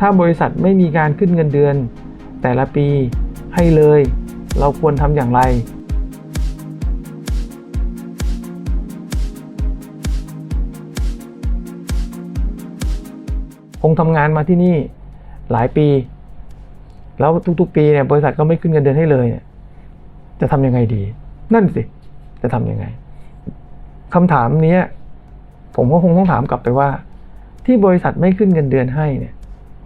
ถ้าบริษัทไม่มีการขึ้นเงินเดือน แต่ละปีให้เลย เราควรทำอย่างไร คงทำงานมาที่นี่หลายปี แล้วทุกๆ ปีเนี่ยบริษัทก็ไม่ขึ้นเงินเดือนให้เลยเจะทำยังไงดี นั่นสิ จะทำยังไงคำถามนี้ ผมก็คงต้องถามกลับไปว่า ที่บริษัทไม่ขึ้นเงินเดือนให้เนี่ย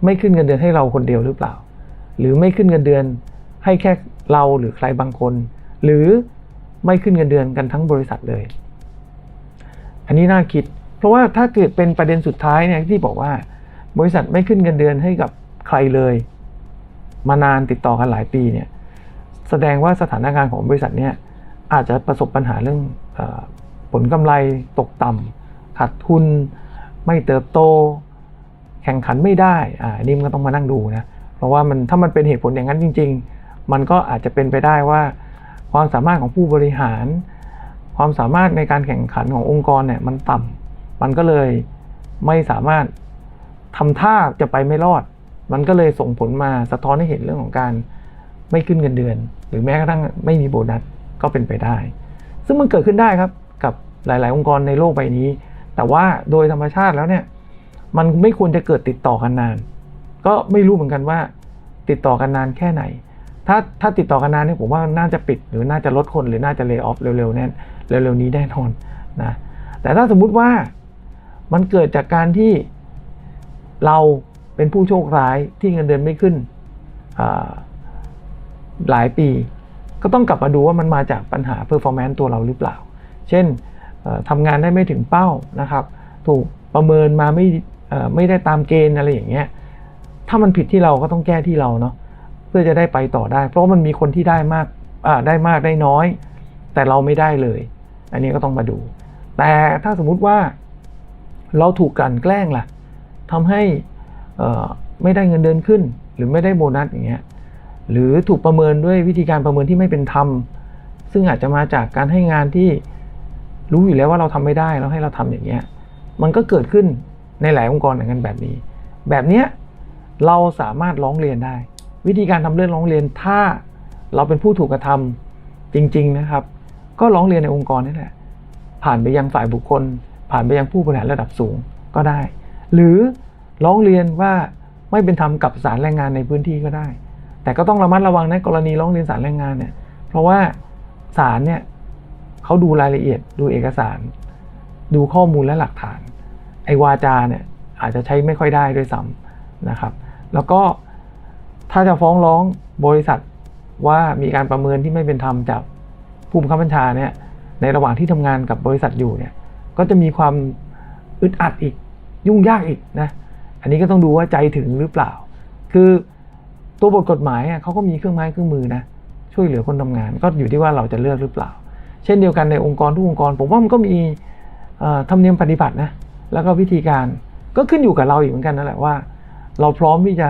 ไม่ขึ้นเงินเดือนให้เราคนเดียวหรือเปล่า หรือไม่ขึ้นเงินเดือนให้แค่เราหรือใครบางคน หรือไม่ขึ้นเงินเดือนกันทั้งบริษัทเลย อันนี้น่าคิด เพราะว่าถ้าเกิดเป็นประเด็นสุดท้ายเนี่ยที่บอกว่า บริษัทไม่ขึ้นเงินเดือนให้กับใครเลย มานานติดต่อกันหลายปีเนี่ย แสดงว่าสถานการณ์ของบริษัทเนี่ยอาจจะประสบปัญหาเรื่องอผลกำไรตกต่ำ ขาดทุน ไม่เติบโต แข่งขันไม่ได้อ่าอันนี่มันก็ต้องมานั่งดูนะเพราะว่ามันถ้ามันเป็นเหตุผลอย่างนั้นจริง ๆ มันก็อาจจะเป็นไปได้ว่า ความสามารถของผู้บริหาร ความสามารถในการแข่งขันขององค์กรเนี่ยมันต่ำมันก็เลยไม่สามารถทำท่าจะไปไม่รอด มันก็เลยส่งผลมาสะท้อนให้เห็นเรื่องของการไม่ขึ้นเงินเดือน หรือแม้กระทั่งไม่มีโบนัสก็เป็นไปได้ ซึ่งมันเกิดขึ้นได้ครับกับหลาย ๆ องค์กรในโลกใบนี้ แต่ว่าโดยธรรมชาติแล้วเนี่ย มันไม่ควรจะเกิดติดต่อกันนาน ก็ไม่รู้เหมือนกันว่า ติดต่อกันนานแค่ไหน ถ้าถ้าติดต่อกันนานเนี่ยผมว่าน่าจะปิดหรือน่าจะลดคนหรือน่าจะเล y off เร็วๆแน่เร็วๆนี้แน่นอนนะแต่ถ้าสมมุติว่ามันเกิดจากการที่เราเป็นผู้โชคร้ายที่เงินเดือนไม่ขึ้นหลายปี ก็ต้องกลับมาดูว่ามันมาจากปัญหา performance ตัวเราหรือเปล่า เช่น ทำงานได้ไม่ถึงเป้านะครับ ถูกประเมินมาไม่ไม่ได้ตามเกณฑ์อะไรอย่างเงี้ยถ้ามันผิดที่เราก็ต้องแก้ที่เราเนาะเพื่อจะได้ไปต่อได้ เพราะมันมีคนที่ได้มากได้มากได้น้อย แต่เราไม่ได้เลย อันนี้ก็ต้องมาดู แต่ถ้าสมมุติว่าเราถูกกลั่นแกล้งล่ะทำให้ไม่ได้เงินเดือนขึ้น หรือไม่ได้โบนัสอย่างเงี้ยหรือถูกประเมินด้วยวิธีการประเมินที่ไม่เป็นธรรมซึ่งอาจจะมาจากการให้งานที่ รู้อยู่แล้วว่าเราทำไม่ได้แล้วให้เราทำอย่างเงี้ยมันก็เกิดขึ้นในหลายองค์กรอย่างนั้นแบบนี้ แบบเนี้ยเราสามารถร้องเรียนได้ วิธีการทำเรื่องร้องเรียนถ้าเราเป็นผู้ถูกกระทำจริง ๆนะครับ ก็ร้องเรียนในองค์กรนี่แหละผ่านไปยังฝ่ายบุคคล ผ่านไปยังผู้บริหารระดับสูงก็ได้ หรือร้องเรียนว่าไม่เป็นธรรมกับสารแรงงานในพื้นที่ก็ได้ แต่ก็ต้องระมัดระวังในะกรณีร้องเรียนสารแรงงานเนี่ยเพราะว่าศาลเนี่ย เขาดูรายละเอียดดูเอกสาร ดูข้อมูลและหลักฐาน ไอ้วาจาเนี่ยอาจจะใช้ไม่ค่อยได้ด้วยซ้ำนะครับ แล้วก็ถ้าจะฟ้องร้องบริษัทว่ามีการประเมินที่ไม่เป็นธรรมจากผู้บังคับบัญชาเนี่ยในระหว่างที่ทำงานกับบริษัทอยู่เนี่ยก็จะมีความอึดอัดอีกยุ่งยากอีกนะอันนี้ก็ต้องดูว่าใจถึงหรือเปล่า คือตัวบทกฎหมายเขาก็มีเครื่องไม้เครื่องมือนะช่วยเหลือคนทำงาน ก็อยู่ที่ว่าเราจะเลือกหรือเปล่า เช่นเดียวกันในองค์กรทุกองค์กร ผมว่ามันก็มีธรรมเนียมปฏิบัตินะแล้วก็วิธีการก็ขึ้นอยู่กับเราอีกเหมือนกันนั่นแหละว่า เราพร้อมที่จะ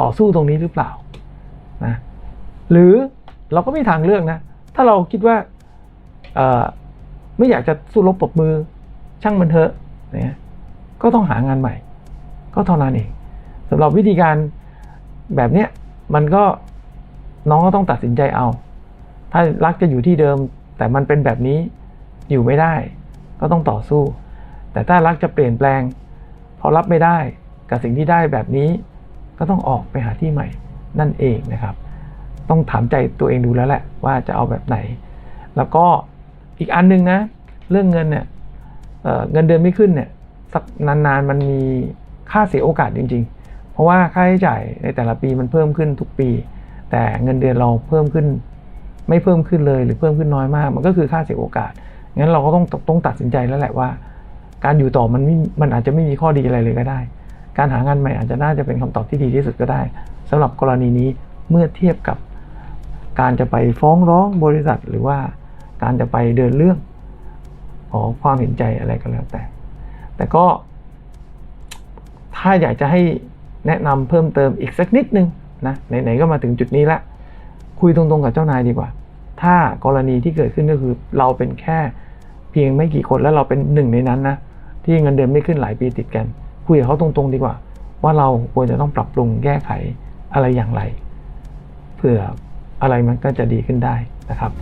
ต่อสู้ตรงนี้หรือเปล่านะหรือเราก็มีทางเลือกนะ ถ้าเราคิดว่าไม่อยากจะสู้รบปรบมือช่างมันเถอะเนี่ยก็ต้องหางานใหม่ ก็เท่านั้นเองสำหรับวิธีการแบบเนี้ยมันก็น้องก็ต้องตัดสินใจเอา ถ้ารักจะอยู่ที่เดิม แต่มันเป็นแบบนี้อยู่ไม่ได้ ก็ต้องต่อสู้ แต่ถ้ารักจะเปลี่ยนแปลง พอรับไม่ได้กับสิ่งที่ได้แบบนี้ ก็ต้องออกไปหาที่ใหม่นั่นเองนะครับ ต้องถามใจตัวเองดูแล้วแหละว่าจะเอาแบบไหน แล้วก็อีกอันหนึงนะ เรื่องเงินเนี่ยเเงินเดือนไม่ขึ้นเนี่ยสักนานๆมันมีค่าเสียโอกาสจริง ๆ เพราะว่าค่าใช้จ่ายในแต่ละปีมันเพิ่มขึ้นทุกปี แต่เงินเดือนเราเพิ่มขึ้น ไม่เพิ่มขึ้นเลยหรือเพิ่มขึ้นน้อยมาก มันก็คือค่าเสียโอกาสงั้นเราก็ต้องต้องตัดสินใจแล้วแหละว่า การอยู่ต่อมันไม่มันอาจจะไม่มีข้อดีอะไรเลยก็ได้ การหางานใหม่อาจจะน่าจะเป็นคำตอบที่ดีที่สุดก็ได้สำหรับกรณีนี้เมื่อเทียบกับ การจะไปฟ้องร้องบริษัท หรือว่าการจะไปเดินเรื่องขอความเห็นใจอะไรก็แล้วแต่ แต่ก็ ถ้าอยากจะให้แนะนำเพิ่มเติมอีกสักนิดนึงนะไหนๆก็มาถึงจุดนี้ละ คุยตรงๆกับเจ้านายดีกว่า ถ้ากรณีที่เกิดขึ้นก็คือเราเป็นแค่เพียงไม่กี่คนแล้วเราเป็นหนึ่งในนั้นนะที่ที่เงินเดือนไม่ขึ้นหลายปีติดกัน คุยกับเขาตรงๆดีกว่า ว่าเราควรจะต้องปรับปรุงแก้ไขอะไรอย่างไร เพื่ออะไรมันก็จะดีขึ้นได้นะครับ